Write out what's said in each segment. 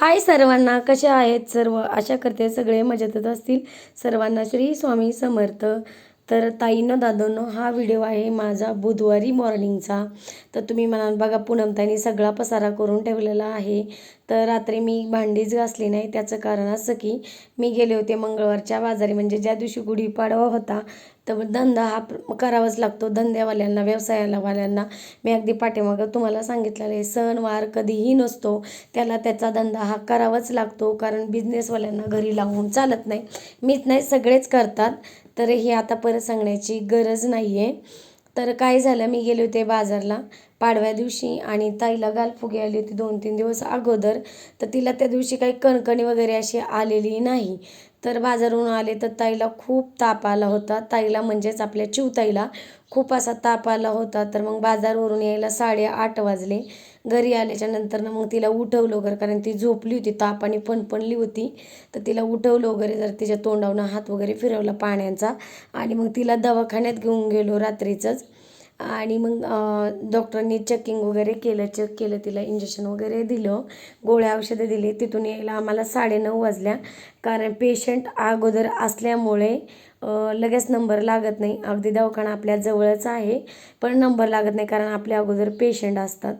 हाय सर्वांना कशा आहेत सर्व? आशा करते सगळे मजेतच असतील. सर्वांना श्री स्वामी समर्थ. तर ताईनं दादोनं हा व्हिडिओ आहे माझा बुधवारी मॉर्निंगचा तर तुम्ही म्हणाल बघा पूनमताईने सगळा पसारा करून ठेवलेला आहे. तर रात्री मी भांडीच घासली नाही त्याचं कारण असं की मी गेले होते मंगळवारच्या बाजारी म्हणजे ज्या दिवशी गुढीपाडवा होता तर धंदा हा प्र- करावाच लागतो. धंद्यावाल्यांना व्यवसायावाल्यांना मी अगदी पाठीमागं तुम्हाला सांगितलेलं आहे सणवार कधीही नसतो. त्याला त्याचा धंदा हा करावाच लागतो कारण बिझनेसवाल्यांना घरी लावून चालत नाही. मीच नाही सगळेच करतात. तर हे आता परत सांगण्याची गरज नाही आहे तर काय झालं मी गेले होते बाजारला. पाडव्या दिवशी आणि ताईला गालफुगी आली होती दोन तीन दिवस अगोदर तर तिला त्या दिवशी काही कणकणी वगैरे अशी आलेली नाही. तर बाजारहून आले तर ताईला खूप ताप आला होता. ताईला म्हणजेच आपल्या चिवताईला खूप असा ताप आला होता. तर मग बाजारवरून यायला साडेआठ वाजले. घरी आल्याच्यानंतर मग तिला उठवलं वगैरे कारण ती झोपली होती तापाने पणपणली होती. तर तिला उठवलं वगैरे जर तिच्या तोंडावनं हात वगैरे फिरवला पाण्याचा. आणि मग तिला दवाखान्यात घेऊन गेलो रात्रीचंच. आणि मग डॉक्टरांनी चेकिंग वगैरे केलं चेक केलं तिला इंजेक्शन वगैरे दिलं. गोळ्या औषधं दिली. तिथून यायला आम्हाला साडेनऊ वाजल्या. कारण पेशंट अगोदर असल्यामुळे लगेच नंबर लागत नाही. अगदी दवाखाना आपल्या जवळच आहे पण नंबर लागत नाही कारण आपल्या अगोदर पेशंट असतात.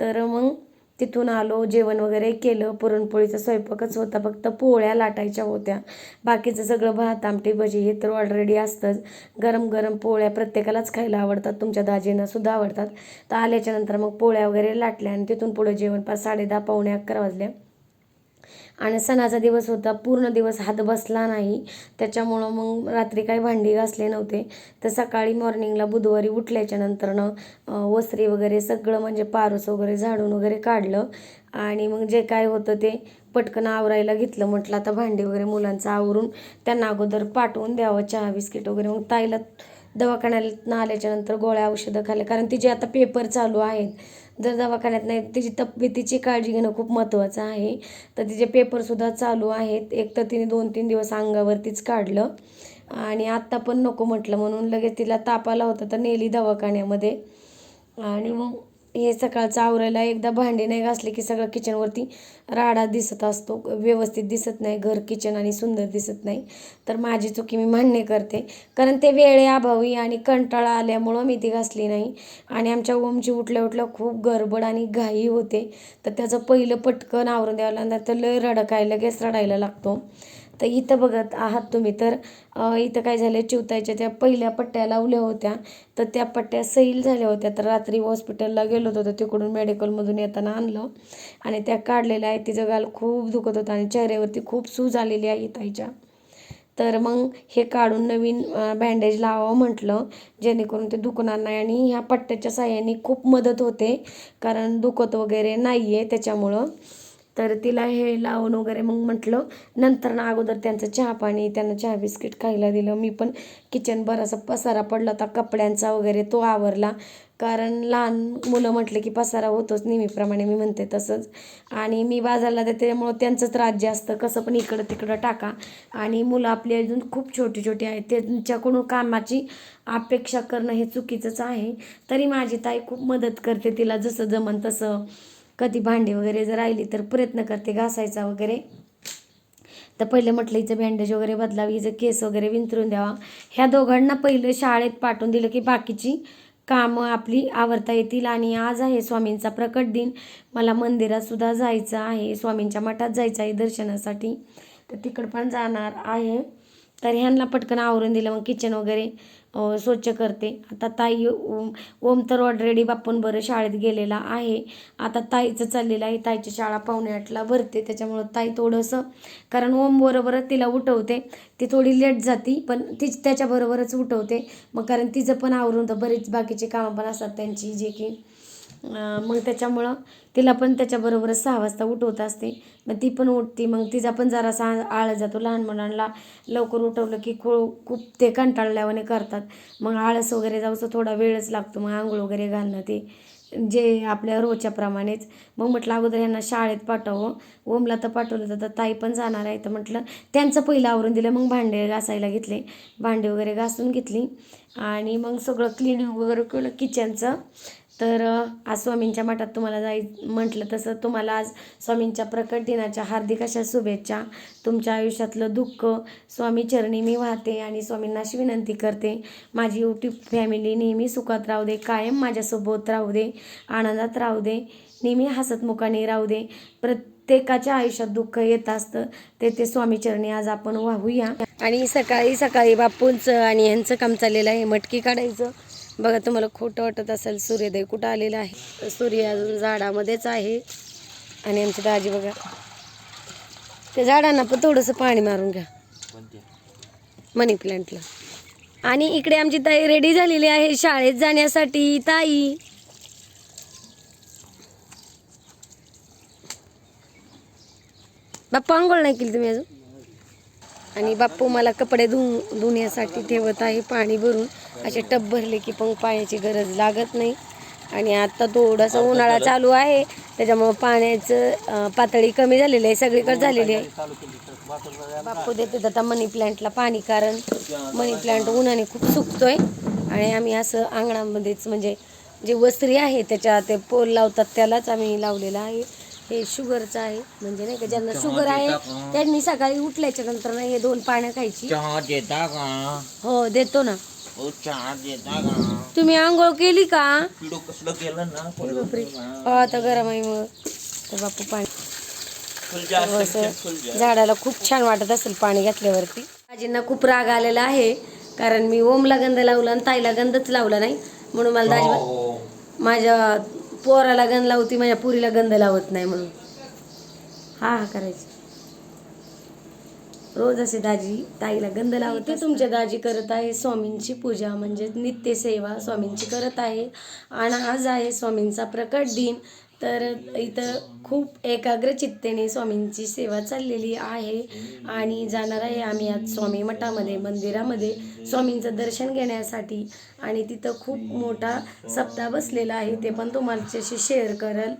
तर मग तिथून आलो जेवण वगैरे केलं पुरणपोळीचा स्वयंपाकच होता फक्त पोळ्या लाटायच्या होत्या. बाकीचं सगळं भात आमटी भजी हे तर ऑलरेडी असतंच. गरम गरम पोळ्या प्रत्येकालाच खायला आवडतात तुमच्या दाजींना सुद्धा आवडतात. तर आल्याच्यानंतर मग पोळ्या वगैरे लाटल्या आणि तिथून पुढं जेवण पाच साडे दहा पावणे अकरा वाजल्या. आणि सणाचा दिवस होता. पूर्ण दिवस हात बसला नाही. त्याच्यामुळं मग रात्री काही भांडी घासले नव्हते. तर सकाळी मॉर्निंगला बुधवारी उठल्याच्या नंतरनं वस्त्री वगैरे सगळं म्हणजे पारूस वगैरे झाडून वगैरे काढलं. आणि मग जे काय होतं ते पटकन आवरायला घेतलं. म्हटलं आता भांडी वगैरे मुलांचं आवरून त्यांना अगोदर पाठवून द्यावं. चहा बिस्किट वगैरे. मग ताईला दवाखान्यात आल्याच्यानंतर गोळ्या औषधं खाल्ले. कारण तिचे आता पेपर चालू आहेत. जर दवाखान्यात नाही तिची तब्येतीची काळजी घेणं खूप महत्त्वाचं आहे. तर तिचे पेपरसुद्धा चालू आहेत. एक तर तिने दोन तीन दिवस अंगावरतीच काढलं. आणि आत्ता पण नको म्हटलं म्हणून लगेच तिला ताप आला होता तर नेली दवाखान्यामध्ये. आणि मग हे सकाळचं आवरायला एकदा भांडी नाही घासली की सगळं किचनवरती राडा दिसत असतो व्यवस्थित दिसत नाही घर किचन आणि सुंदर दिसत नाही. तर माझी चुकी मी मान्य करते. कारण ते वेळेअभावी आणि कंटाळा आल्यामुळं मी ती घासली नाही. आणि आमच्या ओमची उठल्या उठल्या खूप गडबड आणि घाई होते. तर त्याचं पहिलं पटकन आवरून द्यावं लागलं तर लय रडकाय लगेच रडायला लागतो. तर इथं बघत आहात तुम्ही. तर इथं काय झालं चिवतायच्या त्या पहिल्या पट्ट्या लावल्या होत्या. तर त्या पट्ट्या सैल झाल्या होत्या. तर रात्री हॉस्पिटलला गेलो होतो तर तिकडून मेडिकलमधून येताना आणलं. आणि त्या काढलेल्या आहेत. तिचं गाल खूप दुखत होतं आणि चेहऱ्यावरती खूप सूज आलेली आहे ताईच्या. तर मग हे काढून नवीन बँडेज लावावं म्हटलं. जेणेकरून ते दुखणार नाही आणि ह्या पट्ट्याच्या साह्याने खूप मदत होते. कारण दुखत वगैरे नाही आहे त्याच्यामुळं. तर तिला हे लावून वगैरे मग म्हटलं नंतर ना अगोदर त्यांचं चहा पाणी त्यांना चहा बिस्किट खायला दिलं. मी पण किचन बरासा पसारा पडला होता कपड्यांचा वगैरे तो आवरला. कारण लहान मुलं म्हटलं की पसारा होतोच नेहमीप्रमाणे मी म्हणते तसंच. आणि मी बाजारला देते त्यामुळं त्यांचंच राज्य असतं. कसं पण इकडं तिकडं टाका. आणि मुलं आपली अजून खूप छोटी छोटी आहेत. त्यांच्याकडून कामाची अपेक्षा करणं हे चुकीचंच आहे. तरी माझी ताई खूप मदत करते तिला जसं जमन तसं. कधी भांडी वगैरे जर राहिली तर प्रयत्न करते घासायचा वगैरे. तर पहिले म्हटलं हिचं बँडेज वगैरे बदलावी हिचं केस वगैरे विंचरून द्यावा. ह्या दोघांना पहिलं शाळेत पाठवून दिलं की बाकीची कामं आपली आवरता येतील. आणि आज आहे स्वामींचा प्रकट दिन. मला मंदिरातसुद्धा जायचं आहे. स्वामींच्या मठात जायचं आहे दर्शनासाठी. तर तिकडं पण जाणार आहे. तर ह्यांना पटकन आवरून दिलं मग किचन वगैरे स्वच्छ करते. आता ताई ओम ओम तर ऑलरेडी बापून बरं शाळेत गेलेला आहे. आता ताईचं चाललेलं आहे. ताईची शाळा पावणे आठला भरते. त्याच्यामुळं ताई थोडंसं कारण ओम बरोबरच तिला उठवते. ती थोडी लेट जाती पण ती त्याच्याबरोबरच उठवते. मग कारण तिचं पण आवरून तर बरीच बाकीचे कामं पण असतात त्यांची जे की मग त्याच्यामुळं तिला पण त्याच्याबरोबरच सहा वाजता उठवत असते. मग ती पण उठती. मग तिचा पण जरासा आळ जातो. लहान मुलांना लवकर उठवलं की खूळ खूप ते कंटाळल्यावाने करतात. मग आळस वगैरे जाऊचं थोडा वेळच लागतो. मग आंघोळ वगैरे घालणं ते जे आपल्या रोजच्याप्रमाणेच मग म्हटलं अगोदर यांना शाळेत पाठवावं. ओमला तर पाठवलं जातं. ताई पण जाणार आहे. तर म्हटलं त्यांचं पहिलं आवरून दिलं. मग भांडे घासायला घेतले. भांडे वगैरे घासून घेतली. आणि मग सगळं क्लिनिंग वगैरे केलं. किचनचं तर आज स्वामींच्या मठात तुम्हाला जाय म्हटलं तसं तुम्हाला आज स्वामींच्या प्रकट दिनाच्या हार्दिक अशा शुभेच्छा. तुमच्या आयुष्यातलं दुःख स्वामी चरणी मी वाहते आणि स्वामींना अशी विनंती करते. माझी यूट्यूब फॅमिली नेहमी सुखात राहू दे कायम माझ्यासोबत राहू दे आनंदात राहू दे नेहमी हसतमुखाने राहू दे. प्रत्येकाच्या आयुष्यात दुःख येत असतं ते ते स्वामीचरणी आज आपण वाहूया. आणि सकाळी सकाळी बापूंचं आणि ह्यांचं काम चाललेलं आहे मटकी काढायचं. बघा तुम्हाला खोटं वाटत असेल सूर्योदय कुठं आलेला आहे? सूर्य अजून झाडामध्येच आहे. आणि आमची दाजी बघा त्या झाडांना पण थोडंसं पाणी मारून घ्या. मनी प्लांटला. आणि इकडे आमची ताई रेडी झालेली आहे शाळेत जाण्यासाठी. ताई. बाप्पा आंघोळ नाही केली तुम्ही अजून? आणि बाप्पू मला कपडे धु धुण्यासाठी ठेवत आहे पाणी भरून. असे टब भरले की पण पाण्याची गरज लागत नाही. आणि आता थोडासा उन्हाळा चालू आहे. त्याच्यामुळं पाण्याचं पातळी कमी झालेली आहे. सगळीकडे झालेली आहे. बाप्पू देते आता मनी प्लांटला पाणी कारण मनी प्लांट उन्हाने खूप सुकतोय. आणि आम्ही असं अंगणामध्येच म्हणजे जे वस्त्री आहे त्याच्या ते पोल लावतात त्यालाच आम्ही लावलेलं आहे. हे शुगरचं आहे. म्हणजे नाही का ज्यांना शुगर आहे त्यांनी सकाळी उठल्याच्या नंतर ना हे दोन पाण्या खायची. चहा देता का? हो देतो ना. ओ चहा देता का? तुम्ही आंघोळ केली का? पिडो कसलं केलं ना? बापरे. हो आता गरम आहे मग तर बापू पाणी फुलजा हो, असं झाडाला खूप छान वाटत असेल पाणी घातल्यावरती. दाजींना खूप राग आलेला आहे कारण मी ओमला गंध लावला आणि ताईला गंधच लावला नाही. म्हणून मला दाजी हो. माझ्या पोराला गंध लावती माझ्या पुरीला गंध लावत नाही म्हणून. हा हा करायची. रोज असे दाजी ताईला गंध लावत तुमच्या दाजी करत आहे स्वामींची पूजा म्हणजे नित्यसेवा स्वामींची करत आहे. आणि आज आहे स्वामींचा प्रकट दिन. तर इथं खूप एकाग्र चित्तेने स्वामींची सेवा चाललेली आहे. आणि जाणार आहे आम्ही आज स्वामी मठामध्ये मंदिरामध्ये स्वामींचं दर्शन घेण्यासाठी. आणि तिथं खूप मोठा सप्ताह बसलेला आहे ते पण तुम्हाला शेअर करल.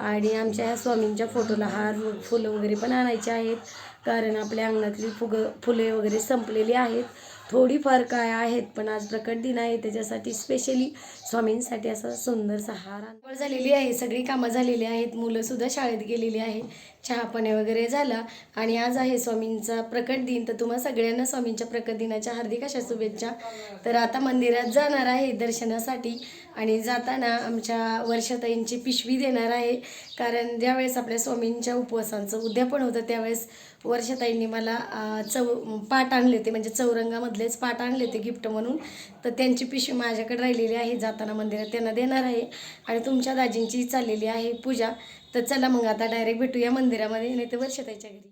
आणि आमच्या ह्या स्वामींच्या फोटोला हार फुलं वगैरे पण आणायचे आहेत. कारण आपल्या अंगणातली फुग फुले वगैरे संपलेली आहेत. थोडीफार काय आहेत पण आज प्रकट दिन आहे. त्याच्यासाठी स्पेशली स्वामींसाठी असा सुंदर हार झालेली आहे. सगळी कामं झालेली आहेत. मुलंसुद्धा शाळेत गेलेली आहे चहापणे वगैरे झाला आणि आज आहे स्वामींचा प्रकट दिन. तर तुम्हा सगळ्यांना स्वामींच्या प्रकट दिनाच्या हार्दिक अशा शुभेच्छा. तर आता मंदिरात जाणार आहे दर्शनासाठी आणि जाताना आमच्या वर्षाताईंची पिशवी देणार आहे. कारण ज्यावेळेस आपल्या स्वामींच्या उपवासांचं उद्यापन होतं त्यावेळेस वर्षाताईंनी मला चौ पाट आणले होते. म्हणजे चौरंगामधलेच पाट आणले होते गिफ्ट म्हणून. तर त्यांची पिशवी माझ्याकडे राहिलेली आहे जाताना मंदिरात त्यांना देणार आहे. आणि तुमच्या दाजींची चाललेली आहे पूजा. तर चला मग आता डायरेक्ट भेटूया मंदिरामध्ये नाही तर वर्षताईच्या घरी.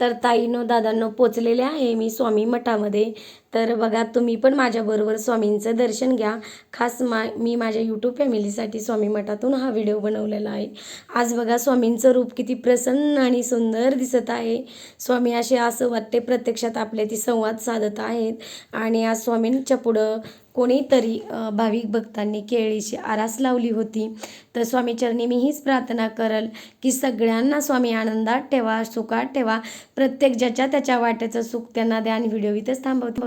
तर ताईनो दादांनो पोचलेले आहे मी स्वामी मठामध्ये. तर बघा तुम्ही पण माझ्याबरोबर स्वामींचं दर्शन घ्या. खास मा मी माझ्या यूट्यूब फॅमिलीसाठी स्वामी मठातून हा व्हिडिओ बनवलेला आहे. आज बघा स्वामींचं रूप किती प्रसन्न आणि सुंदर दिसत आहे. स्वामी असे असं वाटते प्रत्यक्षात आपल्याशी संवाद साधत आहेत. आणि आज स्वामींच्या पुढं कोणीतरी भाविक भक्तांनी केळीची आरास लावली होती. तर स्वामीचरणी मी हीच प्रार्थना करल की सगळ्यांना स्वामी आनंदात ठेवा सुखात ठेवा. प्रत्येक ज्याच्या त्याच्या वाट्याचं सुख त्यांना द्या आणि व्हिडिओ इथंच थांबवतो.